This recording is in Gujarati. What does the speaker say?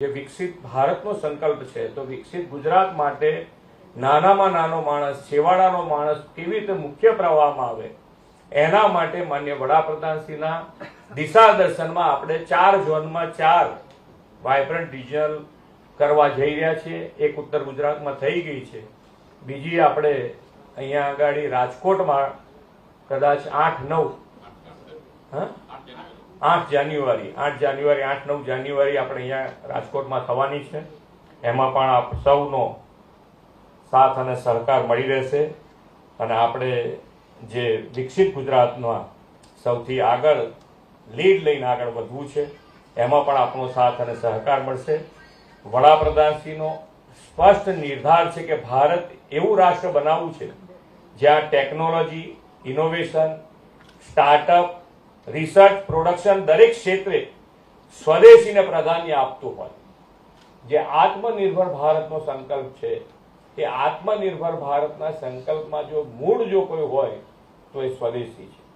જે વિકસિત ભારતનો સંકલ્પ છે, તો વિકસિત ગુજરાત માટે નાનામાં નાનો માણસ, છેવાડાનો માણસ કેવી રીતે મુખ્ય પ્રવાહમાં આવે, એના માટે માન્ય વડાપ્રધાનશ્રીના દિશા દર્શનમાં આપણે ચાર ઝોનમાં ચાર વાયબ્રન્ટ રિજનલ કરવા જઈ રહ્યા છીએ. એક ઉત્તર ગુજરાતમાં થઈ ગઈ છે. બીજી આપણે અહીંયા આગળ રાજકોટમાં કદાચ આઠ નવ, હા? આઠ જાન્યુઆરી આઠ જાન્યુઆરી, આઠ, નવ જાન્યુઆરી આપણે અહીંયા રાજકોટમાં થવાની છે. એમાં પણ આપ સૌનો સાથ અને સહકાર મળી રહેશે. અને આપણે જે વિકસિત ગુજરાતમાં સૌથી આગળ લીડ લઈને આગળ વધવું છે, એમાં પણ આપણો સાથ અને સહકાર મળશે. વડાપ્રધાનશ્રીનો સ્પષ્ટ નિર્ધાર છે કે ભારત એવું રાષ્ટ્ર બનાવવું છે જ્યાં technology, innovation, startup research production દરેક ક્ષેત્રે સ્વદેશીને પ્રાધાન્ય આપતું હોય. જે આત્મનિર્ભર ભારતનો સંકલ્પ છે તે આત્મનિર્ભર ભારતના સંકલ્પમાં જો મૂળ જો કોઈ હોય, તો એ સ્વદેશી છે.